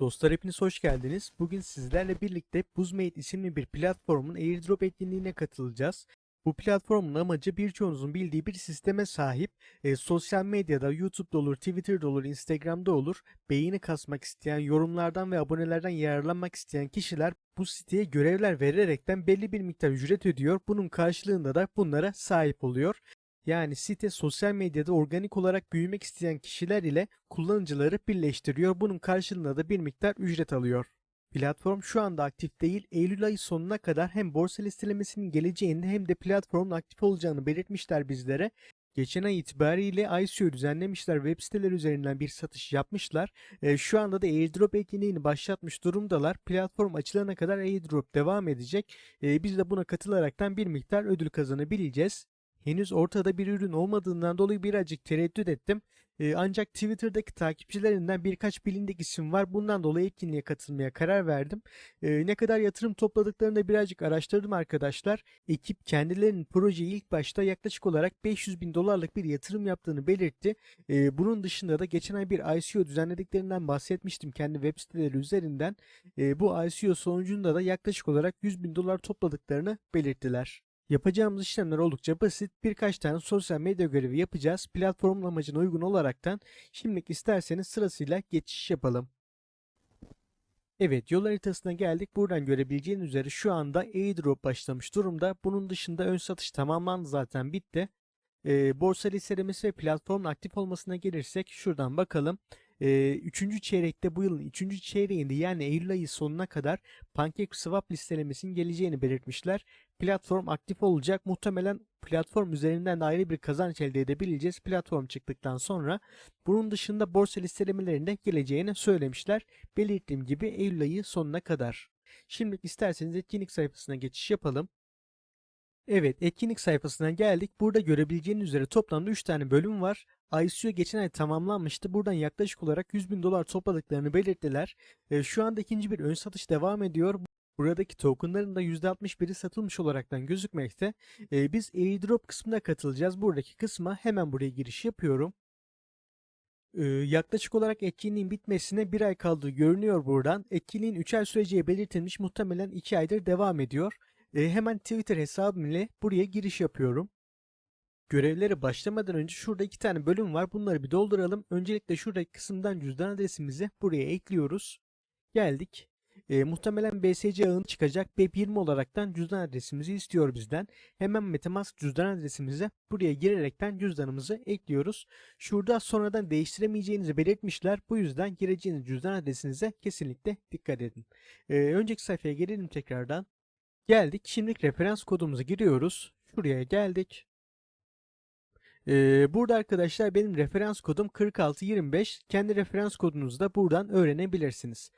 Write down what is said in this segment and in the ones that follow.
Dostlar hepiniz hoş geldiniz. Bugün sizlerle birlikte Buzmate isimli bir platformun airdrop etkinliğine katılacağız. Bu platformun amacı birçoğunuzun bildiği bir sisteme sahip. E, sosyal medyada YouTube'da olur, Twitter'da olur, Instagram'da olur. Beğeni kasmak isteyen, yorumlardan ve abonelerden yararlanmak isteyen kişiler bu siteye görevler vererekten belli bir miktar ücret ödüyor. Bunun karşılığında da bunlara sahip oluyor. Yani site sosyal medyada organik olarak büyümek isteyen kişiler ile kullanıcıları birleştiriyor. Bunun karşılığında da bir miktar ücret alıyor. Platform şu anda aktif değil. Eylül ayı sonuna kadar hem borsa listelemesinin geleceğini hem de platformun aktif olacağını belirtmişler bizlere. Geçen ay itibariyle ICO düzenlemişler. Web siteleri üzerinden bir satış yapmışlar. E, şu anda da airdrop etkinliğini başlatmış durumdalar. Platform açılana kadar airdrop devam edecek. E, biz de buna katılaraktan bir miktar ödül kazanabileceğiz. Henüz ortada bir ürün olmadığından dolayı birazcık tereddüt ettim. Ee, ancak Twitter'daki takipçilerinden birkaç bilindik isim var. Bundan dolayı etkinliğe katılmaya karar verdim. Ee, ne kadar yatırım topladıklarını da birazcık araştırdım arkadaşlar. Ekip kendilerinin projeyi ilk başta yaklaşık olarak 500 bin dolarlık bir yatırım yaptığını belirtti. Ee, bunun dışında da geçen ay bir ICO düzenlediklerinden bahsetmiştim kendi web siteleri üzerinden. Bu ICO sonucunda da yaklaşık olarak 100 bin dolar topladıklarını belirttiler. Yapacağımız işlemler oldukça basit. Birkaç tane sosyal medya görevi yapacağız. Platformun amacına uygun olaraktan şimdilik isterseniz sırasıyla geçiş yapalım. Evet yol haritasına geldik. Buradan görebileceğiniz üzere şu anda airdrop başlamış durumda. Bunun dışında ön satış tamamlandı zaten bitti. Ee, borsa listelemesi ve platformun aktif olmasına gelirsek şuradan bakalım. Ee, üçüncü çeyrekte bu yılın üçüncü çeyreğinde yani Eylül ayı sonuna kadar PancakeSwap listelemesinin geleceğini belirtmişler. Platform aktif olacak. Muhtemelen platform üzerinden de ayrı bir kazanç elde edebileceğiz platform çıktıktan sonra. Bunun dışında borsa listelemelerinde geleceğini söylemişler. Belirttiğim gibi Eylül ayı sonuna kadar. Şimdi isterseniz etkinlik sayfasına geçiş yapalım. Evet, etkinlik sayfasına geldik. Burada görebileceğiniz üzere toplamda 3 tane bölüm var. ICO geçen ay tamamlanmıştı. Buradan yaklaşık olarak 100 bin dolar topladıklarını belirttiler. E, şu anda ikinci bir ön satış devam ediyor. Buradaki tokenların da %61'i satılmış olaraktan gözükmekte. E, biz airdrop kısmına katılacağız. Buradaki kısma hemen buraya giriş yapıyorum. E, yaklaşık olarak etkinliğin bitmesine bir ay kaldığı görünüyor buradan. Etkinliğin 3 ay süreceği belirtilmiş muhtemelen 2 aydır devam ediyor. E, hemen Twitter hesabım ile buraya giriş yapıyorum. Görevlere başlamadan önce şurada iki tane bölüm var. Bunları bir dolduralım. Öncelikle şuradaki kısımdan cüzdan adresimizi buraya ekliyoruz. Geldik. E, muhtemelen BSC ağını çıkacak. BEP20 olaraktan cüzdan adresimizi istiyor bizden. Hemen Metamask cüzdan adresimize buraya girerekten cüzdanımızı ekliyoruz. Şurada sonradan değiştiremeyeceğinizi belirtmişler. Bu yüzden gireceğiniz cüzdan adresinize kesinlikle dikkat edin. E, önceki sayfaya gelelim tekrardan. Geldik. Şimdi referans kodumuzu giriyoruz. Şuraya geldik. Ee, burada arkadaşlar benim referans kodum 4625. Kendi referans kodunuzu da buradan öğrenebilirsiniz.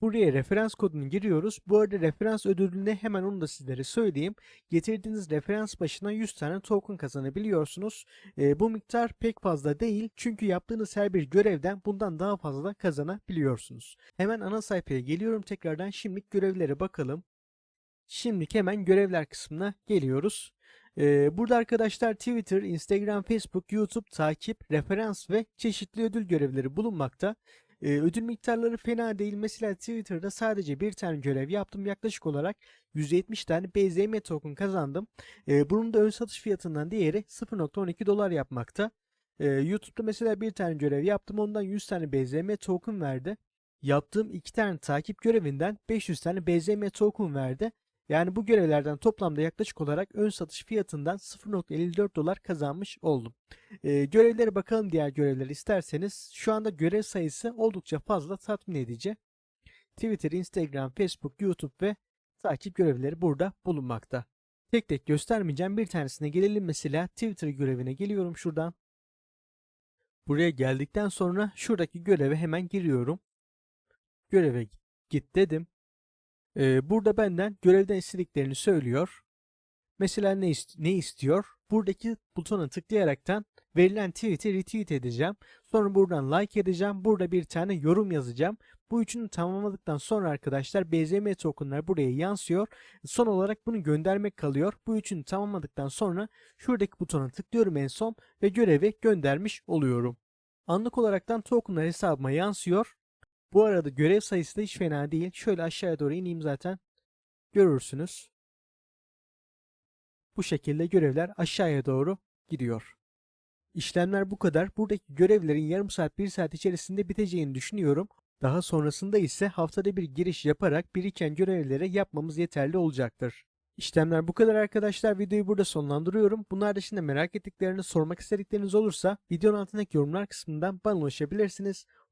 Buraya referans kodunu giriyoruz. Bu arada referans ödülüne hemen onu da sizlere söyleyeyim. Getirdiğiniz referans başına 100 tane token kazanabiliyorsunuz. Ee, bu miktar pek fazla değil. Çünkü yaptığınız her bir görevden bundan daha fazla kazanabiliyorsunuz. Hemen ana sayfaya geliyorum tekrardan. Şimdilik görevlere bakalım. Şimdi hemen görevler kısmına geliyoruz. Ee, burada arkadaşlar Twitter, Instagram, Facebook, YouTube takip, referans ve çeşitli ödül görevleri bulunmakta. Ee, ödül miktarları fena değil. Mesela Twitter'da sadece bir tane görev yaptım. Yaklaşık olarak 170 tane BZM token kazandım. Ee, bunun da ön satış fiyatından diğeri 0.12 dolar yapmakta. Ee, YouTube'da mesela bir tane görev yaptım. Ondan 100 tane BZM token verdi. Yaptığım iki tane takip görevinden 500 tane BZM token verdi. Yani bu görevlerden toplamda yaklaşık olarak ön satış fiyatından 0.54 dolar kazanmış oldum. Ee, görevlere bakalım diğer görevler isterseniz. Şu anda görev sayısı oldukça fazla tatmin edici. Twitter, Instagram, Facebook, YouTube ve takip görevleri burada bulunmakta. Tek tek göstermeyeceğim. Bir tanesine gelelim mesela Twitter görevine geliyorum şuradan. Buraya geldikten sonra şuradaki göreve hemen giriyorum. Göreve git dedim. Ee, burada benden görevden istediklerini söylüyor. Mesela ne, ist ne istiyor? Buradaki butona tıklayaraktan verilen tweet'i retweet edeceğim. Sonra buradan like edeceğim. Burada bir tane yorum yazacağım. Bu üçünü tamamladıktan sonra arkadaşlar BZM tokenlar buraya yansıyor. Son olarak bunu göndermek kalıyor. Bu üçünü tamamladıktan sonra şuradaki butona tıklıyorum en son ve görevi göndermiş oluyorum. Anlık olaraktan tokenlar hesabıma yansıyor. Bu arada görev sayısı da hiç fena değil. Şöyle aşağıya doğru ineyim zaten. Görürsünüz. Bu şekilde görevler aşağıya doğru gidiyor. İşlemler bu kadar. Buradaki görevlerin yarım saat, bir saat içerisinde biteceğini düşünüyorum. Daha sonrasında ise haftada bir giriş yaparak biriken görevleri yapmamız yeterli olacaktır. İşlemler bu kadar arkadaşlar. Videoyu burada sonlandırıyorum. Bunlar dışında merak ettiklerini sormak istedikleriniz olursa videonun altındaki yorumlar kısmından bana ulaşabilirsiniz.